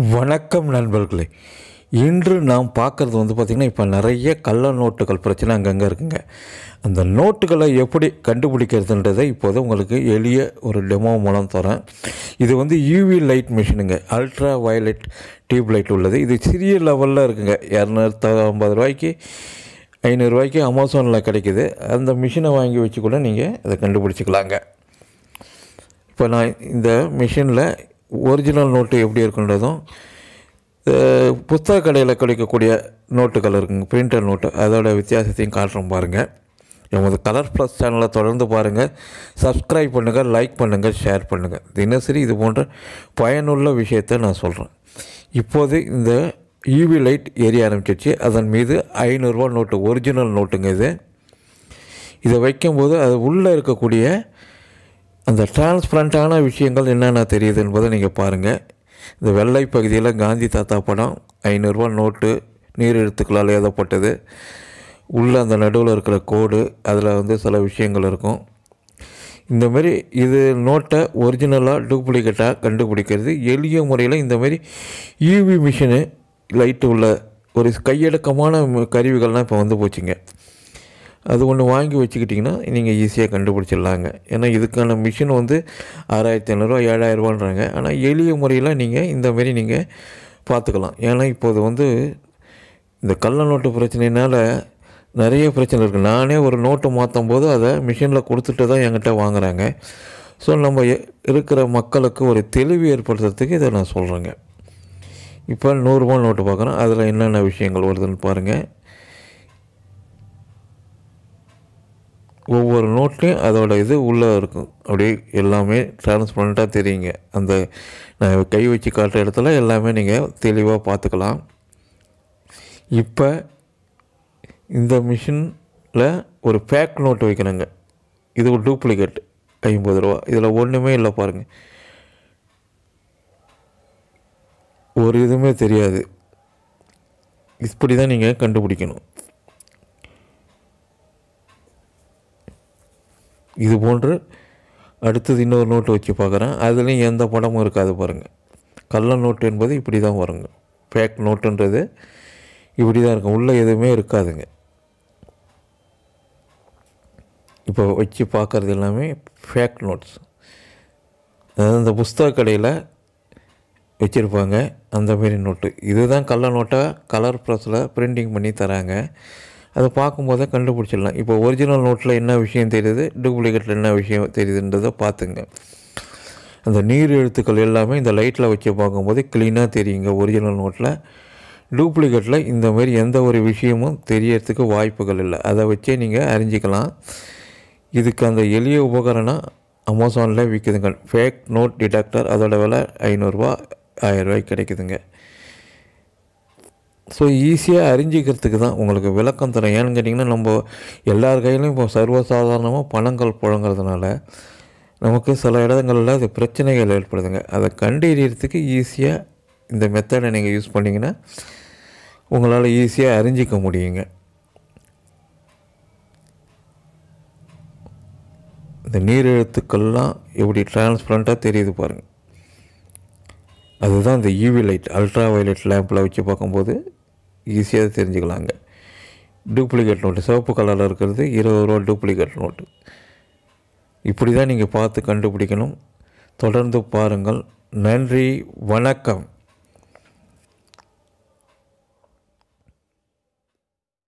வணக்கம் நண்பர்களே. இன்று நாம் பார்க்குறது வந்து பார்த்திங்கன்னா இப்போ நிறைய கள்ள நோட்டுகள் பிரச்சனை அங்கங்கே இருக்குங்க. அந்த நோட்டுகளை எப்படி கண்டுபிடிக்கிறதுன்றதை இப்போது உங்களுக்கு எளிய ஒரு டெமோ மூலம் தரேன். இது வந்து யூவி லைட் மிஷினுங்க அல்ட்ரா வயலட் டியூப் லைட் உள்ளது. இது சிறிய லெவலில் இருக்குங்க. இரநூத்தி ஐம்பது ரூபாய்க்கு ஐநூறுரூவாய்க்கு அமேசானில் கிடைக்கிது. அந்த மிஷினை வாங்கி வச்சு கூட நீங்கள் இதை கண்டுபிடிச்சிக்கலாங்க. இப்போ நான் இந்த மிஷினில் ஒரிஜினல் நோட்டு எப்படி இருக்குன்றதும் புத்தக கடையில் கிடைக்கக்கூடிய நோட்டுகள் இருக்குங்க. பிரிண்டர் நோட்டு அதோட வித்தியாசத்தையும் காட்டுறோம் பாருங்கள் எமது கலர் ப்ளஸ் சேனலை தொடர்ந்து பாருங்கள் சப்ஸ்கிரைப் பண்ணுங்கள் லைக் பண்ணுங்கள் ஷேர் பண்ணுங்கள் தினசரி இது போன்ற பயனுள்ள விஷயத்தை நான் சொல்கிறேன் இப்போது இந்த யூவி லைட் எரிய ஆரம்பிச்சிச்சு. அதன் மீது ஐநூறுரூவா நோட்டு ஒரிஜினல் நோட்டுங்க இது. இதை வைக்கும்போது அது உள்ளே இருக்கக்கூடிய அந்த டிரான்ஸ்பரண்ட்டான விஷயங்கள் என்னென்ன தெரியுது என்பதை நீங்கள் பாருங்கள் இந்த வெள்ளை பகுதியில் காந்தி தாத்தா படம் ஐநூறுரூவா நோட்டு நீர் எழுத்துக்களால் எழுதப்பட்டது. உள்ளே அந்த நடுவில் இருக்கிற கோடு அதில் வந்து சில விஷயங்கள் இருக்கும். இந்த மாதிரி இது நோட்டை ஒரிஜினலாக டூப்ளிகேட்டாக கண்டுபிடிக்கிறது. எளிய முறையில் இந்தமாரி யூவி மிஷினு லைட்டு உள்ள ஒரு கையடக்கமான கருவிகள்லாம் இப்போ வந்து போச்சுங்க. அது ஒன்று வாங்கி வச்சுக்கிட்டிங்கன்னா நீங்கள் ஈஸியாக கண்டுபிடிச்சிடலாங்க. ஏன்னா இதுக்கான மிஷின் வந்து ஆறாயிரத்தி ஐநூறுரூவா ஏழாயிரரூவான்றாங்க ஆனால் எளிய முறையில் நீங்கள் இந்தமாரி நீங்கள் பார்த்துக்கலாம் ஏன்னா இப்போது வந்து இந்த கள்ள நோட்டு பிரச்சனையினால் நிறைய பிரச்சனை இருக்குது நானே ஒரு நோட்டு மாற்றும் போது அதை மிஷினில் கொடுத்துட்டு தான் என்கிட்ட வாங்குறாங்க. ஸோ நம்ம இருக்கிற மக்களுக்கு ஒரு தெளிவு ஏற்படுத்துறதுக்கு இதை நான் சொல்கிறேங்க இப்போ நூறுரூபா நோட்டு பார்க்குறோம் அதில் என்னென்ன விஷயங்கள் வருதுன்னு பாருங்கள் ஒவ்வொரு நோட்லேயும் அதோட இது உள்ளே இருக்கும். அப்படியே எல்லாமே டிரான்ஸ்பரண்ட்டாக தெரியுங்க. அந்த நான் கை வச்சு காட்டுற இடத்துல எல்லாமே நீங்கள் தெளிவாக பார்த்துக்கலாம். இப்போ இந்த மிஷினில் ஒரு பேக் நோட்டு வைக்கணுங்க. இது ஒரு டூப்ளிகேட் ஐம்பது ரூபா. இதில் ஒன்றுமே இல்லை பாருங்கள் ஒரு இதுவுமே தெரியாது. இப்படி தான் நீங்கள் கண்டுபிடிக்கணும். இது போன்று அடுத்தது இன்னொரு நோட்டு வச்சு பார்க்குறேன். அதுலேயும் எந்த படமும் இருக்காது பாருங்கள் கள்ள நோட்டு என்பது இப்படி தான் வருங்க. ஃபேக் நோட்டுன்றது இப்படி தான் இருக்கும். உள்ளே எதுவுமே இருக்காதுங்க. இப்போ வச்சு பார்க்குறது எல்லாமே ஃபேக் நோட்ஸ் அதாவது இந்த புஸ்தக கடையில் வச்சுருப்பாங்க அந்த மாரி நோட்டு. இதுதான் கள்ள நோட்டாக கலர் ப்ரெஸ்ஸில் பிரிண்டிங் பண்ணி தராங்க. அதை பார்க்கும்போதே கண்டுபிடிச்சிடலாம். இப்போ ஒரிஜினல் நோட்டில் என்ன விஷயம் தெரியுது? டூப்ளிகேட்டில் என்ன விஷயம் தெரியுதுன்றதை பார்த்துங்க. அந்த நீர் எழுத்துக்கள் எல்லாமே இந்த லைட்டில் வச்சு பார்க்கும்போது க்ளீனாக தெரியுங்க. ஒரிஜினல் நோட்டில் டூப்ளிகேட்டில் இந்த மாதிரி எந்த ஒரு விஷயமும் தெரியறதுக்கு வாய்ப்புகள் இல்லை. அதை வச்சே நீங்கள் அறிஞ்சிக்கலாம். இதுக்கு அந்த எளிய உபகரணம் அமேசானில் விற்குதுங்க ஃபேக் நோட் டிடெக்டர் அதோட விலை ஐநூறுரூவா ஆயிரரூவாய்க்கு கிடைக்குதுங்க. ஸோ ஈஸியாக அறிஞ்சிக்கிறதுக்கு தான் உங்களுக்கு விளக்கம் தரேன். ஏன்னு கேட்டிங்கன்னா நம்ம எல்லார் கையிலையும் இப்போ சர்வசாதாரணமாக பணங்கள் புழங்குறதுனால நமக்கு சில இடங்களில் அது பிரச்சனைகள் ஏற்படுதுங்க. அதை கண்டறியறதுக்கு ஈஸியாக இந்த மெத்தடை நீங்கள் யூஸ் பண்ணிங்கன்னா உங்களால் ஈஸியாக அறிஞ்சிக்க முடியுங்க. இந்த நீர் எழுத்துக்கள்லாம் எப்படி டிரான்ஸ்பரண்ட்டாக தெரியுது பாருங்கள் அதுதான் இந்த யூவி லைட் அல்ட்ரா வயலட் லேம்பில் வச்சு பார்க்கும்போது ஈஸியாக தெரிஞ்சுக்கலாங்க. டூப்ளிகேட் நோட்டு சிவப்பு கலரில் இருக்கிறது இருபது ரூபா டூப்ளிகேட் நோட்டு இப்படி தான் நீங்கள் பார்த்து கண்டுபிடிக்கணும். தொடர்ந்து பாருங்கள். நன்றி வணக்கம்.